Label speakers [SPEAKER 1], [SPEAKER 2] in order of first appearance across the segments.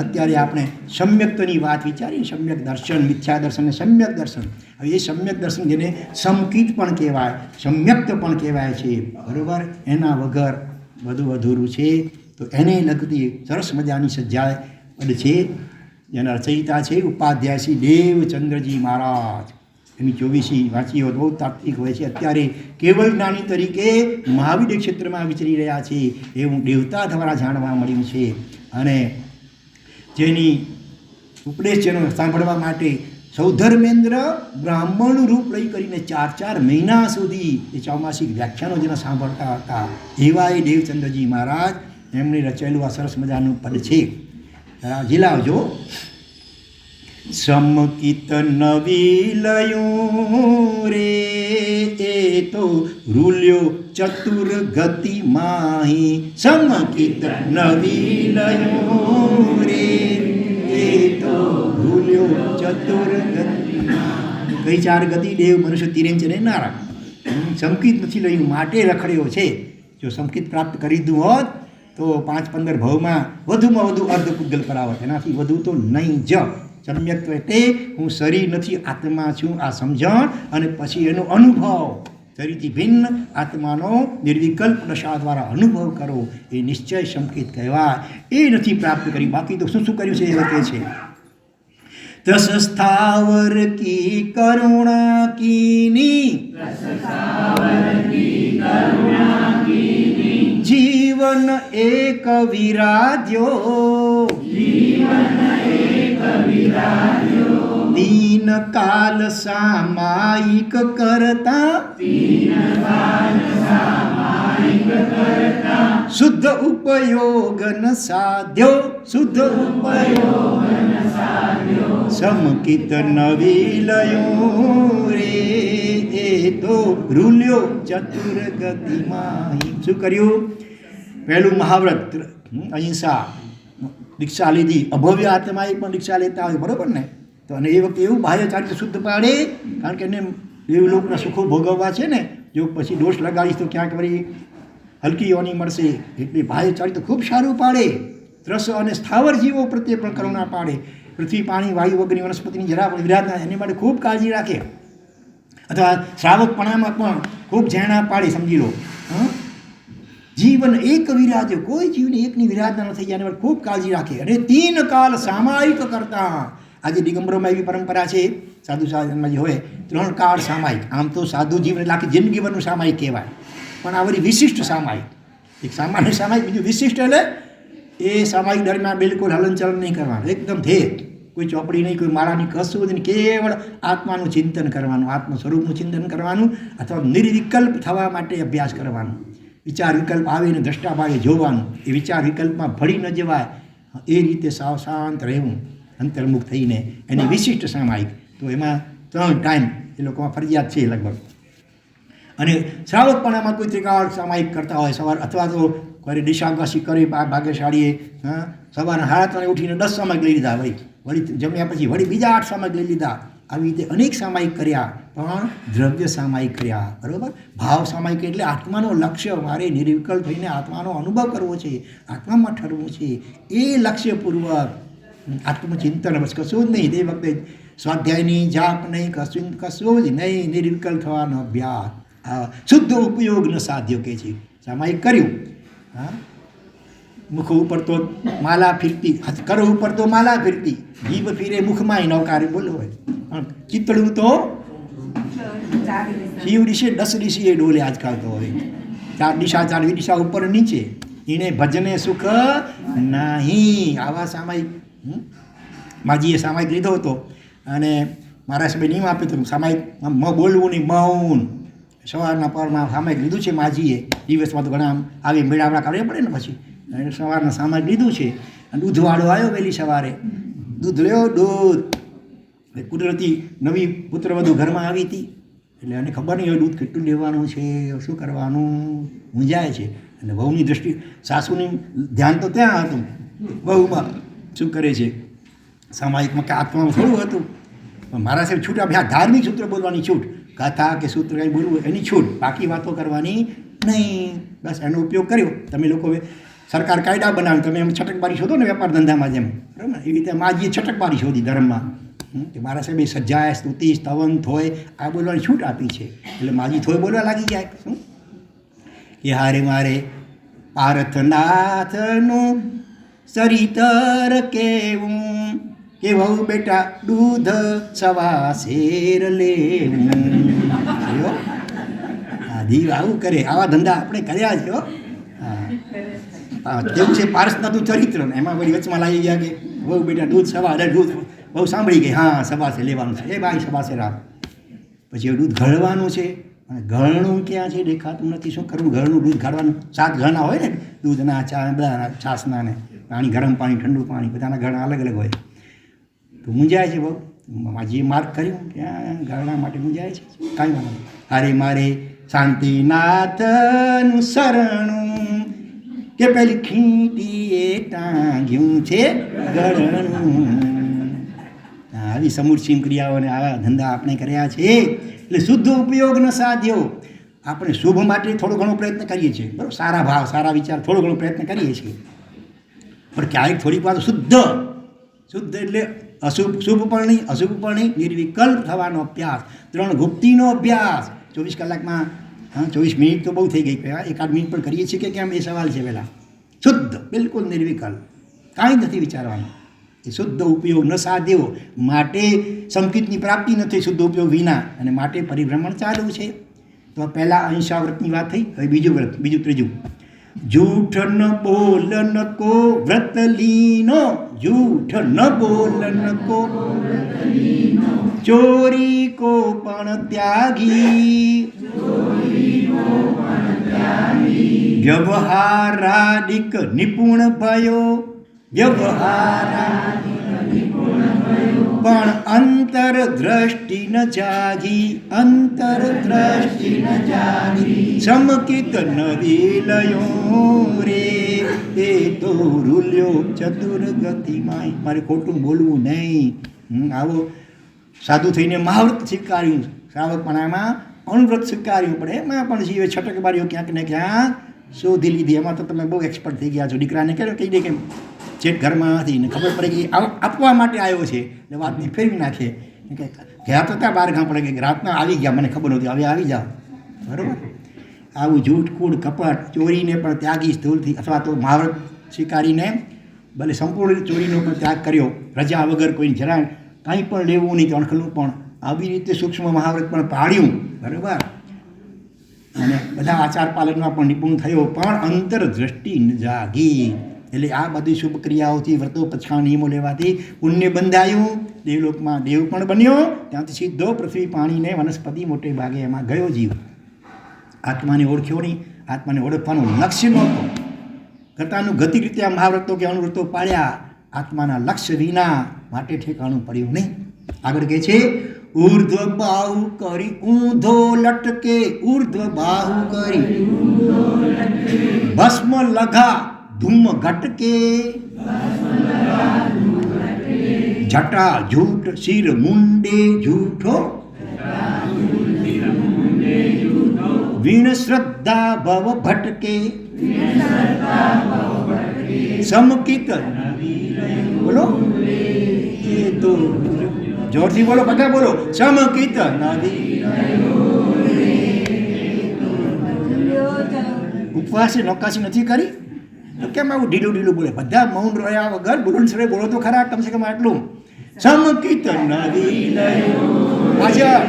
[SPEAKER 1] અત્યારે આપણે સમ્યક્તની વાત વિચારીએ, સમ્યક દર્શન, મિથ્યા દર્શન અને સમ્યક દર્શન. હવે એ સમ્યક દર્શન જેને સમકિત પણ કહેવાય, સમ્યક્ત પણ કહેવાય છે. બરાબર? એના વગર બધું અધૂરું છે. તો એને લગતી સરસ મજાની સજ્જા પદ છે. જેના રચયિતા છે ઉપાધ્યાય શ્રી દેવચંદ્રજી મહારાજ. એની ચોવીસી વાંચીઓ બહુ તાત્વિક હોય છે. અત્યારે કેવળ જ્ઞાની તરીકે મહાવીર ક્ષેત્રમાં વિચરી રહ્યા છે. એવું દેવતા દ્વારા જાણવા મળ્યું છે. અને જેની ઉપદેશ જેનો સાંભળવા માટે સૌધર્મેન્દ્ર બ્રાહ્મણનું રૂપ લઈ કરીને ચાર ચાર મહિના સુધી એ ચોમાસિક વ્યાખ્યાનો જેના સાંભળતા હતા. એવા એ દેવચંદ્રજી મહારાજ એમણે રચેલું આ સરસ મજાનું પદ છે. જરા સમકિત નવી લયું રે, એ તો રૂલ્યો ચતુર ગતિ માહી સમકિત નવી લયું રે એ તો ભૂલ્યો ચતુર ગતિ કઈ ચાર ગતિ દેવ મનુષ્ય તિરેમ છે ને નારા સમકિત નથી લયું માટે રખડ્યો છે જો સંકિત પ્રાપ્ત કરી દીધું હોત તો પાંચ પંદર ભાવમાં વધુમાં વધુ અર્ધ પૂજલ કરાવત એનાથી વધુ તો નહીં જ સમ્યક્ત એટલે હું શરીર નથી આત્મા છું આ સમજણ અને પછી એનો અનુભવ શરીરથી ભિન્ન આત્માનો નિર્વિકલ્પ દશા દ્વારા અનુભવ કરો, એ નિશ્ચય સંકેત કહેવાય. એ નથી પ્રાપ્ત કરી, બાકી તો શું શું કર્યું છે એ કહે છે. તસ સ્થાવર કી કરુણા કીની. જીવન એક વિરાજ્યો. દીન કાલ સામાયિક કરતા શુદ્ધ ઉપયોગન સાધ્યો શુદ્ધ ઉપયોગન સમકિત નવી લયો રે એ તો રૂલ્યો ચતુર ગતિમાં શું કર્યું? પહેલું મહાવ્રત અહિંસા, દીક્ષા લીધી. અભવ્ય આત્માએ પણ દીક્ષા લેતા હોય, બરોબર ને? તો અને એ વખતે એવું બાહ્ય ચારિત્ર શુદ્ધ પાડે, કારણ કે એને દેવલોકના સુખો ભોગવવા છે ને, જો પછી દોષ લગાડીશ તો ક્યાંક વળી હલકી યોની મળશે. એટલે બાહ્ય ચારિત્ર ખૂબ સારું પાડે. ત્રસ અને સ્થાવર જીવો પ્રત્યે પણ કરુણા પાડે. પૃથ્વી, પાણી, વાયુ વગરની વનસ્પતિની જરા પણ વિરાજના એની માટે ખૂબ કાળજી રાખે. અથવા શ્રાવકપણામાં પણ ખૂબ ઝેણા પાડે, સમજી લો. હં? જીવન એક વિરાજ કોઈ જીવને એકની વિરાધના ન થઈ જાય, એની ખૂબ કાળજી રાખે. અને તીન કાલ સામાયિક કરતા. આજે દિગંબરોમાં એવી પરંપરા છે. સાધુ સાધનમાં જે હોય ત્રણ કાળ સામાયિક. આમ તો સાધુ જીવન એટલે આખી જિંદગીભરનું સામાયિક કહેવાય. પણ આ વળી વિશિષ્ટ સામાયિક. એક સામાન્ય સામાયિક, બીજું વિશિષ્ટ એટલે એ સામાયિક દરમિયાન બિલકુલ હલનચલન નહીં કરવાનું. એકદમ ધ્યેય કોઈ ચોપડી નહીં, કોઈ માળાની કશું જ નહીં, કેવળ આત્માનું ચિંતન કરવાનું આત્મ સ્વરૂપનું ચિંતન કરવાનું અથવા નિર્વિકલ્પ થવા માટે અભ્યાસ કરવાનો. વિચાર વિકલ્પ આવે ને દ્રષ્ટા ભાગે જોવાનું. એ વિચાર વિકલ્પમાં ભળી ન જવાય. એ રીતે સાવ શાંત રહેવું. અંતર્મુખ થઈને એની વિશિષ્ટ સામાયિક. તો એમાં ત્રણ ટાઈમ એ લોકોમાં ફરજિયાત છે લગભગ. અને શ્રાવકપણામાં કોઈ ત્રિકાળ સામાયિક કરતા હોય સવાર અથવા તો કોઈ દિશાકાશી કરી ભાગ્યશાળીએ હા સવારના હાડા ત્રણે ઉઠીને દસ સામાયિક લઈ લીધા વળી વળી જમ્યા પછી વળી બીજા આઠ સામાયિક લઈ લીધા. આવી રીતે અનેક સામાયિક કર્યા પણ દ્રવ્ય સામાયિક કર્યા બરાબર? ભાવ સામાયિક એટલે આત્માનો લક્ષ્ય મારે નિર્વિકલ્પ થઈને આત્માનો અનુભવ કરવો છે આત્મામાં ઠરવું છે. એ લક્ષ્યપૂર્વક આત્મચિંતન ચિંતન કશું જ નહીં. તે વખતે સ્વાધ્યાયની જાપ નહીં, કશું કશું જ નહીં. નિર્વિકલ થવાનો અભ્યાસ. શુદ્ધ ઉપયોગ ન સાધ્ય કે છે. સામાયિક કર્યું. હા? મુખ ઉપર તો માલા ફીરતી. કરો ઉપર તો માલા ફીરતી. જીભ ફીરે મુખમાં નવકારે બોલો હોય. ચિતળું તો શિવ ડીશે દસ ડીશી એ ડોલે આજકાલ તો હોય. ચાર દિશા ચાર દિશા ઉપર નીચે. એને ભજને સુખ નહીં. આવા સામાયિક? માજીએ સામાયિક લીધો હતો. અને મારા સાહેબે નિયમ આપ્યો હતો સામાયિક મ બોલવું નહીં, મૌન. સવારના પરમાં સામાયિક લીધું છે માજીએ. દિવસમાં તો ઘણા આવી મેળાવડા કાઢવી પડે ને પછી. અને સવારના સામાયિક લીધું છે. અને દૂધવાળો આવ્યો વહેલી સવારે. દૂધ લ્યો, દૂધ. કુદરતી નવી પુત્રવધુ ઘરમાં આવી હતી. એટલે એને ખબર નહીં હોય દૂધ કેટલું લેવાનું છે, શું કરવાનું. મૂંઝાય છે. અને વહુની દ્રષ્ટિ, સાસુની ધ્યાન તો ત્યાં હતું. વહુમાં શું કરે છે? સામાયિકમાં કે આત્મામાં થોડું હતું. પણ મારા સાહેબ છૂટ આપે આ ધાર્મિક સૂત્ર બોલવાની છૂટ કથા કે સૂત્ર કંઈ બોલવું એની છૂટ, બાકી વાતો કરવાની નહીં. બસ એનો ઉપયોગ કર્યો. તમે લોકો સરકાર કાયદા બનાવે, તમે એમ છટકબારી શોધો ને વેપાર ધંધામાં જેમ. બરાબર? એવી રીતે માજીએ છટકબારી શોધી ધર્મમાં. કે મારા સાહેબે સજ્જાય, સ્તુતિ, સ્તવન થોય આ બોલવાની છૂટ આપી છે. એટલે માજી થોય બોલવા લાગી જાય. શું? કે હારે મારે પાર્થનાથનું સરિતર કેવું? કે વહુ બેટા? દૂધ સવા શેર લેવું. દીવ આવું કરે. આવા ધંધા આપણે કર્યા છે હો. કેવું છે? પારસનાથનું ચરિત્ર ને. એમાં વળી વચમાં લાવી ગયા કે બહુ બેટા, દૂધ સવા અરે દૂધ બહુ સાંભળી ગઈ. હા સવાસે લેવાનું છે. એ ભાઈ સવાસે રાખ પછી એ દૂધ ઘડવાનું છે. અને ઘરણું ક્યાં છે દેખાતું નથી. શું કરવું? ઘરનું દૂધ ગાળવાનું? સાત ગળના હોય ને દૂધના ચા બધાના છાસના ને પાણી ગરમ પાણી ઠંડુ પાણી બધાના ગળણા અલગ અલગ હોય. તો મૂંઝાય છે બહુ. જે માર્ક કર્યું ક્યાં ઘરણા માટે મૂંઝાય છે. કાંઈ વાંધો હારે મારે શાંતિનાથનું શરણું કે પેલી ખીટીએ ટાંગ્યું છે હા, આવી સમૂર્છિમ ક્રિયાઓને આવા ધંધા આપણે કર્યા છે. એટલે શુદ્ધ ઉપયોગ ન સાધ્યો. આપણે શુભ માટે થોડો ઘણો પ્રયત્ન કરીએ છીએ. બરાબર? સારા ભાવ, સારા વિચાર, થોડો ઘણો પ્રયત્ન કરીએ છીએ. પણ ક્યારેક થોડીક વાર શુદ્ધ શુદ્ધ એટલે અશુભ, શુભ પણ નહીં નિર્વિકલ્પ થવાનો અભ્યાસ. ત્રણ ગુપ્તિનો અભ્યાસ. ચોવીસ કલાકમાં, હા, ચોવીસ મિનિટ તો બહુ થઈ ગઈ. પહેલાં એકાદ મિનિટ પણ કરીએ છીએ કે કેમ? એ સવાલ છે પહેલાં. શુદ્ધ, બિલકુલ નિર્વિકલ્પ. કાંઈ નથી વિચારવાનું. એ શુદ્ધ ઉપયોગ ન સાધ્યો. માટે સંકિતની પ્રાપ્તિ નથી શુદ્ધ ઉપયોગ વિના. અને માટે પરિભ્રમણ ચાલુ છે. તો પહેલાં અહિંસા વ્રતની વાત થઈ, હવે બીજું વ્રત, બીજું ત્રીજું. જૂઠ ન બોલન કો વ્રત લીનો. જૂઠ ન બોલન કો ચોરી કો પણ ત્યાગી. વ્યવહારાદિક નિપુણ ભયો. વ્યવહારા પણ અંતર દ્રષ્ટિ ન જાગી અંતર દ્રષ્ટિ ન જાગી. ચમકિત નદી લયો રે એ તો રૂલ્યો ચતુર ગતિમાય મારે ખોટું બોલવું નહીં. હમ, આવો. સાધુ થઈને મહાવ્રત સ્વીકાર્યું. શ્રાવકપણામાં અણવ્રત સ્વીકાર્યું પણ એમાં પણ જીવે છટકબારીઓ ક્યાંક ને ક્યાંક શોધી લીધી. એમાં તો તમે બહુ એક્સપર્ટ થઈ ગયા છો. દીકરાને કહ્યું કહી દે કે ચેટ ઘરમાં હતી ને ખબર પડે કે આપવા માટે આવ્યો છે. એટલે વાતને ફેરવી નાખે. કે, ગયા તો ત્યાં બાર ગામ પડે કે રાતના આવી ગયા, મને ખબર નહોતી. હવે આવી જાઓ. બરાબર? આવું જૂઠ, કૂડ, કપટ, ચોરીને પણ ત્યાગી સ્થૂળથી અથવા તો મહાવ્રત સ્વીકારીને ભલે સંપૂર્ણ રીતે ચોરીનો પણ ત્યાગ કર્યો. રજા વગર કોઈ જરા કાંઈ પણ લેવું નહીં અણખલું પણ આવી રીતે સૂક્ષ્મ મહાવ્રત પણ પાળ્યું બરાબર? અને બધા આચાર પાલનમાં પણ નિપુણ થયો, પણ અંતર દ્રષ્ટિ જાગી. એટલે આ બધી શુભ ક્રિયાઓથી વ્રતો પછાણ નિયમો લેવાથી પુણ્ય બંધાયું. દેવલોકમાં દેવ પણ બન્યો. ત્યાંથી સીધો પૃથ્વી પાણીને વનસ્પતિ મોટે ભાગે એમાં ગયો જીવ. આત્માને ઓળખ્યો નહીં. આત્માને ઓળખવાનું લક્ષ્ય નહોતું. કરતાનું ગતિ રીતે આ મહાવ્રતો કે અનુવ્રતો પાડ્યા આત્માના લક્ષ્ય વિના માટે ઠેકાણું પડ્યું નહીં. આગળ કહે છે, ઉર્ધ્વ બાહુ કરી ઊંધો લટકે. ઉર્ધ્વ બાહુ કરી. ભસ્મ લઘા ધૂમ ઘટકે. જટા જૂઠ શિર મુંડે જૂઠો. વીણ શ્રદ્ધા ભવ ભટકે. સમકિત બોલો. એ તો જોરથી બોલો, બધા બોલો. સમકિત નદી. ઉપવાસે નોકાસી નથી કરી? કેમ આવું ઢીલું ઢીલું બોલે? બધા મૌન રહ્યા વગર બુલંદ બોલો તો ખરા કમસે કમ આટલું. સમકિત નદી પાછળ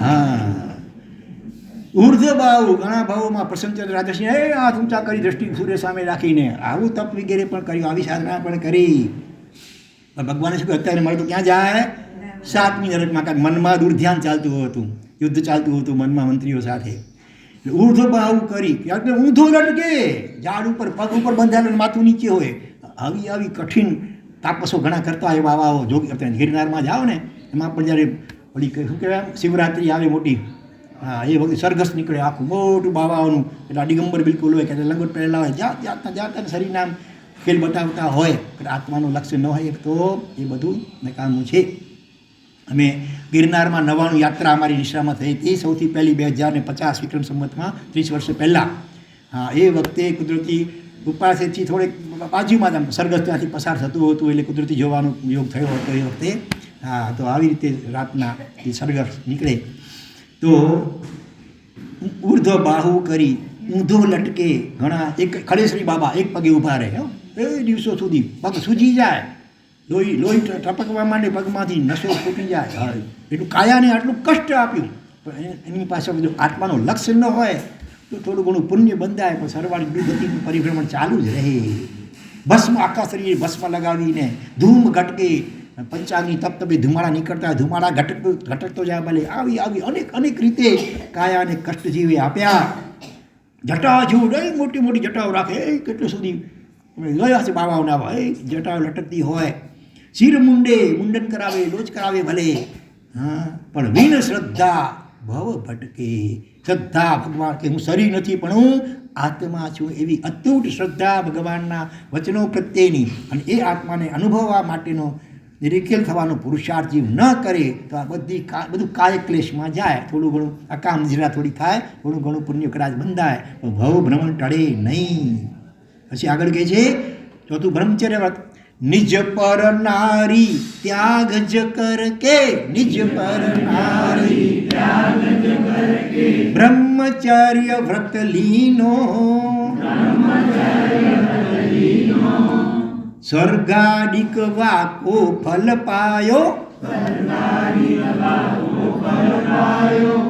[SPEAKER 1] હા. ઉર્ધ્વ ભાવ ઘણા ભાવોમાં પ્રસન્નચંદ્ર રાધેસિંહ એ હાથ ઊંચા કરી દ્રષ્ટિ સૂર્ય સામે રાખીને આવું તપ વગેરે પણ કર્યું, આવી સાધના પણ કરી. પણ ભગવાને શું અત્યારે મારે તો ક્યાં જાય? સાતમી નરકમાં મનમાં દુર્ધ્યાન ચાલતું હતું, યુદ્ધ ચાલતું હતું મનમાં મંત્રીઓ સાથે. ઉર્ધ્વ ભાવ કરી. એટલે ઊંધો લટકે. ઝાડ ઉપર, પગ ઉપર બંધાયેલું માથું નીચે હોય. આવી આવી કઠિન તાપસો ઘણા કરતા એવા આવા જોગ. તમે ગિરનારમાં જાઓ ને, એમાં પણ જ્યારે ઓલી શું કહેવાય, શિવરાત્રિ આવે મોટી, હા, એ વખતે સરઘસ નીકળે આખું મોટું બાવાઓનું. એટલે દિગંબર બિલકુલ હોય કે લંગોટ પહેરેલા હોય જાત જાતના જાતના શરીરના ખેલ બતાવતા હોય. આત્માનું લક્ષ્ય ન હોય તો એ બધું નકામું છે. અમે ગિરનારમાં નવાણું યાત્રા અમારી નિશામાં થઈ હતી. સૌથી પહેલી બે હજાર ને પચાસ વિક્રમ સંમતમાં ત્રીસ વર્ષ પહેલાં. હા, એ વખતે કુદરતી ઉપાસેથી થોડેક બાજુમાં જ સરગસ ત્યાંથી પસાર થતું હતું, એટલે કુદરતી જોવાનો યોગ થયો હતો એ વખતે. હા, તો આવી રીતે રાતના એ સરગસ નીકળે. તો ઉર્ધ્વ બાહુ કરી ઊંધો લટકે ઘણા, એક ખડેશ્વરી બાબા એક પગે ઊભા રહે એ દિવસો સુધી. પગ સૂજી જાય. લોહી લોહી ટપકવા માંડે પગમાંથી નસો ફૂટી જાય. એટલું કાયાને આટલું કષ્ટ આપ્યું. પણ એની પાસે બધું આત્માનું લક્ષ્ય ન હોય, તો થોડું ઘણું પુણ્ય બંધાય, પણ સરવાળી દુર્ગતિનું પરિભ્રમણ ચાલુ જ રહે. ભસ્મ આખા શરીરે ભસ્મ લગાવીને ધૂમ ઘટકે, પંચાંગની તપ તપે ધુમાડા નીકળતા, ધુમાડા ઘટકતો ઘટકતો જાય ભલે. આવી આવી અનેક અનેક રીતે કાયાને કષ્ટ જીવે આપ્યા. જટા જેવું નહીં મોટી મોટી જટાઓ રાખે. એ કેટલું સુધી ગયા છે બાવાઓના એ જટાઓ લટકતી હોય. શિર મુંડે, મુંડન કરાવે, લોચ કરાવે ભલે. હા, પણ વિન શ્રદ્ધા ભવ ભટકે. શ્રદ્ધા ભગવાન કે હું શરીર નથી, પણ હું આત્મા છું એવી અતૂટ શ્રદ્ધા ભગવાનના વચનો પ્રત્યેની. અને એ આત્માને અનુભવવા માટેનો નિરીખેલ થવાનો પુરુષાર્થ જીવ ન કરે, તો આ બધી બધું કાય ક્લેશમાં જાય. થોડું ઘણું અકામ જીરા થોડી થાય, થોડું ઘણું પુણ્ય કદાચ બંધાય તો ભવ ભ્રમણ ટળે નહીં. પછી આગળ કહે છે, ચોથું બ્રહ્મચર્ય વ્રત નિજ પર નારી ત્યાગ જ કર કે નિજ પર નારી બ્રહ્મચર્ય વ્રત લીનો. સ્વર્ગાડિક વાકો ફલ પાયો.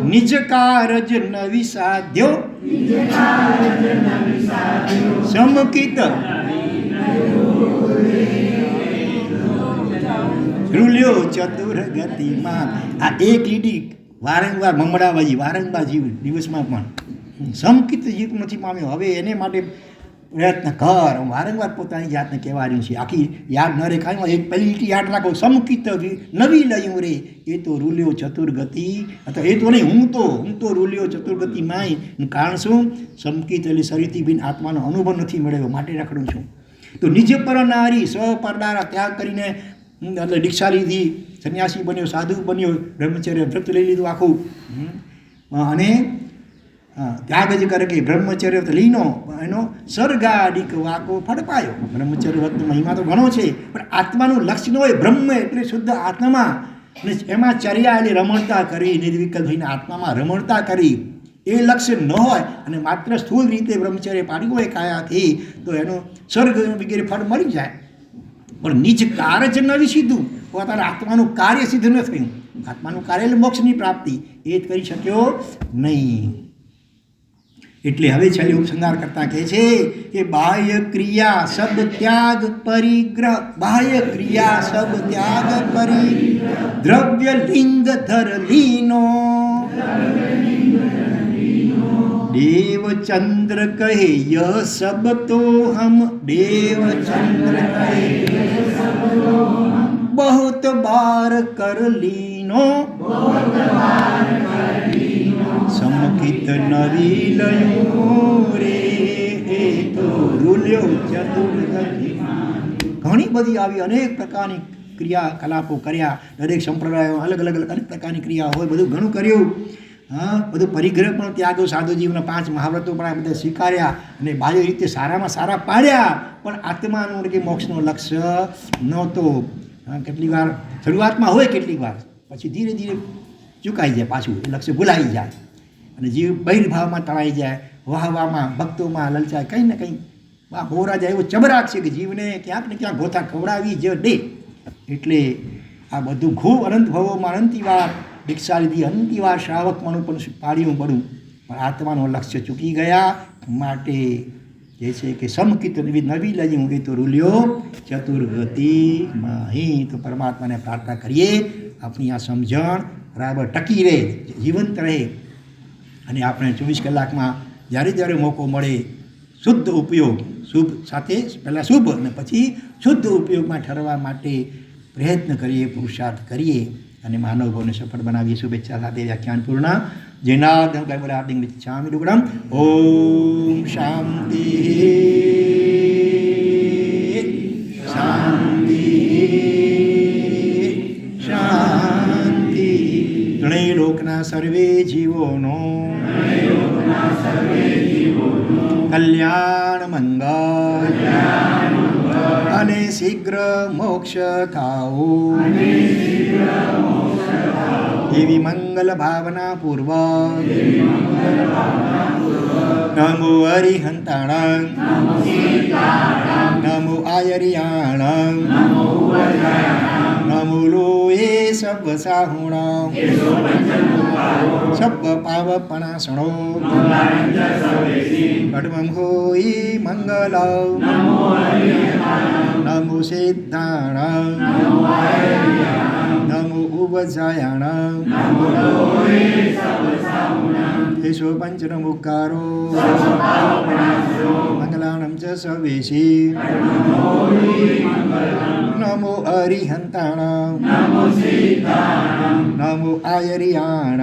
[SPEAKER 1] નિજ કારજ નવી સાધ્યો. સમકિત રૂલ્યો ચતુર ગતિમાં. આ એક લીટી વારંવાર મમડાવાજી વારંવાર જીવ દિવસમાં પણ. સમકિત જીવ નથી પામ્યો. હવે એને માટે પ્રયત્ન કર. હું વારંવાર પોતાની જાતને કહેવા રહ્યું છે. આખી યાદ ન રે કાંઈ એક પહેલી લીટી યાદ રાખો. સમકિત નવી લયું રે. એ તો રૂલ્યો ચતુર્ગતિ અથવા એ તો નહીં, હું તો હું તો રૂલ્યો ચતુર્ગતિ માય કારણ શું? સમકિત એટલે શરીરથી બિન આત્માનો અનુભવ નથી મળ્યો માટે રખડું છું. તો નિજ પર નારી સ્વ પરદારા ત્યાગ કરીને એટલે દીક્ષા લીધી સંન્યાસી બન્યો, સાધુ બન્યો, બ્રહ્મચર્ય વ્રત લઈ લીધું આખું. અને ત્યાગ જ કરે કે બ્રહ્મચર્ય વ્રત લીનો, એનો સર્ગાડિક વાકો ફડપાયો બ્રહ્મચર્ય વ્રતનો મહિમા તો ઘણો છે, પણ આત્માનું લક્ષ્ય ન હોય બ્રહ્મ એટલે શુદ્ધ આત્મા. અને એમાં ચર્યા એટલે રમણતા કરી નિર્વિકલ્પ થઈને આત્મામાં રમણતા કરી. એ લક્ષ્ય ન હોય, અને માત્ર સ્થૂળ રીતે બ્રહ્મચર્ય પાડ્યું હોય કાયાથી, તો એનો સ્વર્ગ વગેરે ફળ મળી જાય. પણ નિજ કાર્ય જ ન સીધું પોતાના આત્માનું કાર્ય સીધું ન થયું. આત્માનું કાર્ય એટલે મોક્ષની પ્રાપ્તિ. એ જ કરી શક્યો નહીં. એટલે હવે છેલ્લે ઉપસંહાર કરતા કહે છે કે બાહ્ય ક્રિયા શબ્દ ત્યાગ પરિગ્રહ. બાહ્ય ક્રિયા શબ્દ ત્યાગ પરિ દ્રવ્ય લિંગ ધર લીનો. દેવ ચંદ્ર કહે ય સબ તો હમ દેવ ચંદ્ર કહે बहुत बार कर लीनो સમકિત નવી લયું રે એ તો રૂલ્યો ચતુર્ગતિ ઘણી બધી આવી અનેક પ્રકારની ક્રિયા કલાપો કર્યા દરેક સંપ્રદાયો અલગ અલગ અલગ અનેક પ્રકારની ક્રિયા હોય બધું ઘણું કર્યું હા બધું પરિગ્રહ પણ ત્યાગો સાધુ જીવના પાંચ મહાવ્રતો પણ આ બધા સ્વીકાર્યા અને બાહ્ય રીતે સારામાં સારા પાડ્યા. પણ આત્માનું કે મોક્ષનું લક્ષ્ય નહોતો. હા, કેટલીક વાર શરૂઆતમાં હોય કેટલીક વાર પછી ધીરે ધીરે ચૂકાઈ જાય પાછું એ લક્ષ્ય ભૂલાઈ જાય. અને જીવ બહિર્ભાવમાં તળાઈ જાય વાહવામાં ભક્તોમાં લલચાય કંઈ ને કંઈ. આ મોરાજા એવો ચબરાક છે કે જીવને ક્યાંક ને ક્યાંક ગોથા ખવડાવી જ દે. એટલે આ બધું ખૂબ અનંત ભવોમાં અનંતિવાર દીક્ષા લીધી અંતિવાર શ્રાવકમાંનું પણ પાડ્યું પડું પણ આત્માનો લક્ષ્ય ચૂકી ગયા માટે જે છે કે સમકિત નવી લઈ હું તો રૂલ્યો ચતુર્ગતિ માહી. તો પરમાત્માને પ્રાર્થના કરીએ, આપણી આ સમજણ બરાબર ટકી રહે, જીવંત રહે. અને આપણે ચોવીસ કલાકમાં જ્યારે જ્યારે મોકો મળે, શુદ્ધ ઉપયોગ, શુભ સાથે પહેલાં શુભ અને પછી શુદ્ધ ઉપયોગમાં ઠરવા માટે પ્રયત્ન કરીએ, પુરુષાર્થ કરીએ. અને માનવભવને સફળ બનાવીએ. શુભેચ્છા સાથે વ્યાખ્યાન પૂર્ણ જેનાદમ કૈબલાદિંગ વિચ્છામિ ડુગડમ ઓમ શાંતિ. શાંતિ. શાંતિ. ત્રણેય લોકના સર્વે જીવોનો. કલ્યાણ મંગળ શીઘ્ર મોક્ષ થાઓ એવી મંગલ ભાવના પૂર્વ નમો હરિહંતાણ નમો આયરિયાણ નમો લોએ સબ સાહુણ સબ પાવપણાસણો કડવમ હોઈ મંગલ નમો સિદ્ધાણ નમો ઉપજાયાણ ઈશો પંચનમુકારો મંગલાણમ ચ સવેશી નમો અરિહંતાણ નમો આયરિયાણ